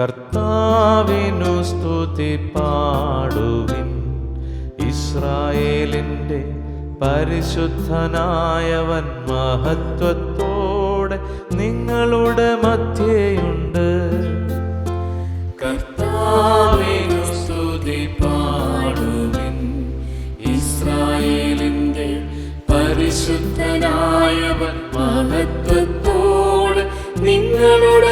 കർത്താവിനു സ്തുതി പാടുവിൻ. ഇസ്രായേലിന്റെ പരിശുദ്ധനായവൻ മഹത്വത്തോടെ നിങ്ങളുടെ മധ്യയുണ്ട്. കർത്താവിനു സ്തുതി പാടുവിൻ. ഇസ്രായേലിന്റെ പരിശുദ്ധനായവൻ മഹത്വത്തോടെ നിങ്ങളുടെ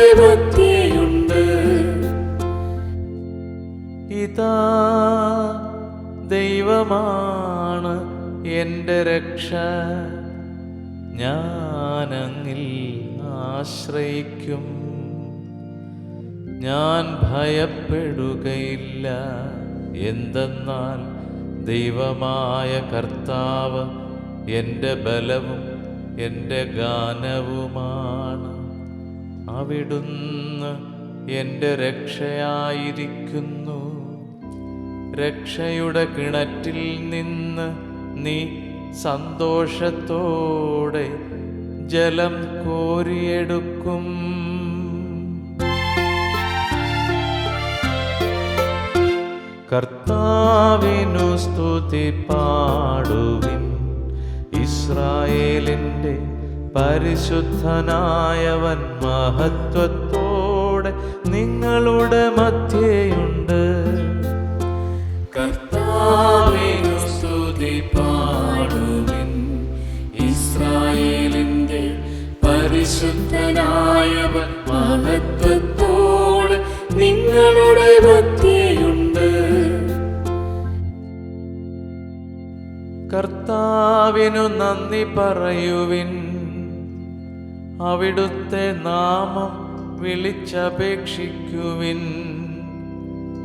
ദൈവമാണ് എന്റെ രക്ഷ. ഞാനങ്ങിൽ ആശ്രയിക്കും. ഞാൻ ഭയപ്പെടുകയില്ല. എന്തെന്നാൽ ദൈവമായ കർത്താവ് എന്റെ ബലവും എന്റെ ഗാനവുമാണ്. അവിടുന്ന് എന്റെ രക്ഷയായിരിക്കുന്നു. രക്ഷയുടെ കിണറ്റിൽ നിന്ന് നീ സന്തോഷത്തോടെ ജലം കോരിയെടുക്കും. കർത്താവിനു സ്തുതി പാടുവിൻ. ഇസ്രായേലിന്റെ പരിശുദ്ധനായവൻ മഹത്വത്തോടെ നിങ്ങളുടെ മധ്യേയുണ്ട് പരിശുദ്ധനായവൻ മഹത്വത്തോട് നിങ്ങളുടെ ഭക്തിയുണ്ട്. കർത്താവിനു നന്ദി പറയുവിൻ. അവിടുത്തെ നാമം വിളിച്ചപേക്ഷിക്കുവിൻ.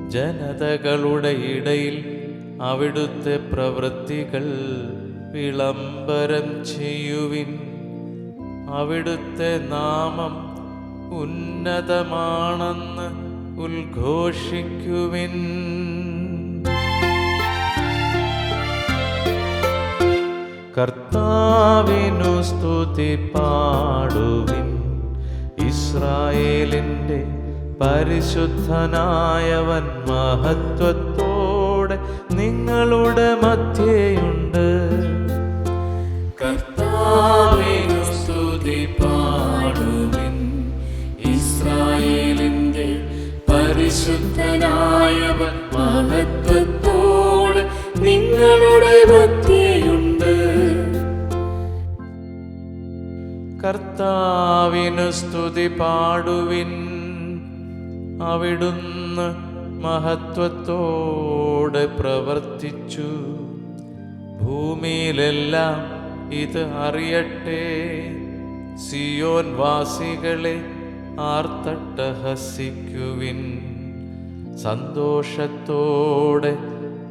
ജനതകളുടെ ഇടയിൽ അവിടുത്തെ പ്രവൃത്തികൾ വിളംബരം ചെയ്യുവിൻ. അവിടുത്തെ നാമം ഉന്നതമാണെന്ന് ഉദ്ഘോഷിക്കുവിൻ. കർത്താവിനു സ്തുതി പാടുവിൻ. ഇസ്രായേലിന്റെ പരിശുദ്ധനായവൻ മഹത്വത്തോടെ നിങ്ങളുടെ മധ്യേയുണ്ട് കർത്താവിനു സ്തുതി പാടുവിൻ. അവിടുന്ന് മഹത്വത്തോടെ പ്രവർത്തിച്ചു. ഭൂമിയിലെല്ലാം ഇത് അറിയട്ടെ. സിയോൻ വാസികളെ ആർത്തട്ടഹസിക്കുവിൻ. സന്തോഷത്തോടെ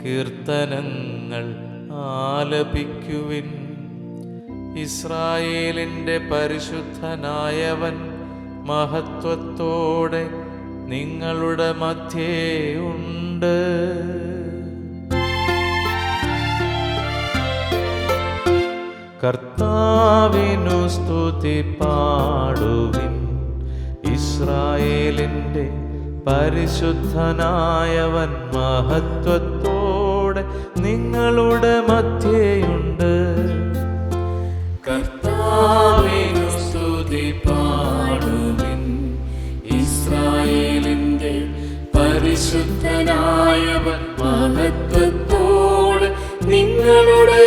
കീർത്തനങ്ങൾ ആലപിക്കുവിൻ. ഇസ്രായേലിന്റെ പരിശുദ്ധനായവൻ മഹത്വത്തോടെ നിങ്ങളുടെ മധ്യേ ഉണ്ട്. കർത്താവിനു സ്തുതി പാടുവിൻ. ഇസ്രായേലിന്റെ പരിശുദ്ധനായവൻ മഹത്വത്തോടെ നിങ്ങളുടെ മധ്യയുണ്ട്. കർത്താവിനു സ്തുതി പാടുവിൻ. ഇസ്രായേലിന്റെ പരിശുദ്ധനായവൻ മഹത്വത്തോട് നിങ്ങളുടെ